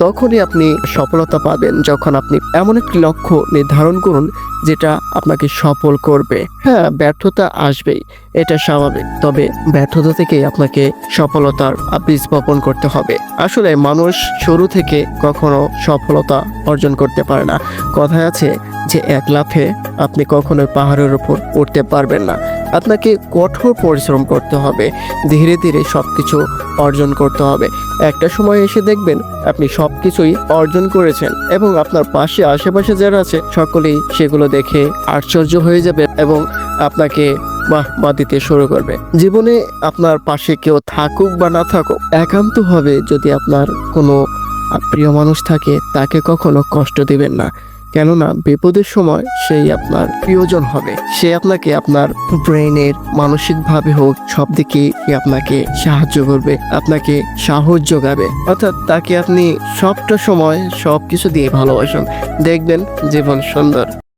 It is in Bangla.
তখনই আপনি সফলতা পাবেন যখন আপনি এমন একটি লক্ষ্য নির্ধারণ করুন যেটা আপনাকে সফল করবে। হ্যাঁ ব্যর্থতা আসবেই, এটা স্বাভাবিক। তবে ব্যর্থতা থেকেই আপনাকে সফলতার বীজ বপন করতে হবে। আসলে মানুষ শুরু থেকে কখনো সফলতা অর্জন করতে পারে না। কথায় আছে যে, এক লাফে আপনি কখনোই পাহাড়ের উপর উঠতে পারবেন না। আপনাকে কঠোর পরিশ্রম করতে হবে। ধীরে ধীরে সব কিছু অর্জন করতে হবে। একটা সময় এসে দেখবেন আপনি সব কিছুই অর্জন করেছেন এবং আপনার পাশে আশেপাশে যারা আছে, সকলেই সেগুলো দেখে আশ্চর্য হয়ে যাবে এবং আপনাকে বাহ, বা দিতে শুরু করবে। জীবনে আপনার পাশে কেউ থাকুক বা না থাকুক, একান্ত হবে যদি আপনার কোনো প্রিয় মানুষ থাকে, তাকে কখনো কষ্ট দিবেন না। কেননা বিপদের সময় সেই আপনার প্রিয়জন হবে। সে আপনাকে আপনার ব্রেনের মানসিকভাবে হোক সব দিকে আপনাকে সাহায্য করবে, আপনাকে সাহস যোগাবে। অর্থাৎ তাকে আপনি সবটা সময় সব কিছু দিয়ে ভালোবাসুন। দেখবেন জীবন সুন্দর।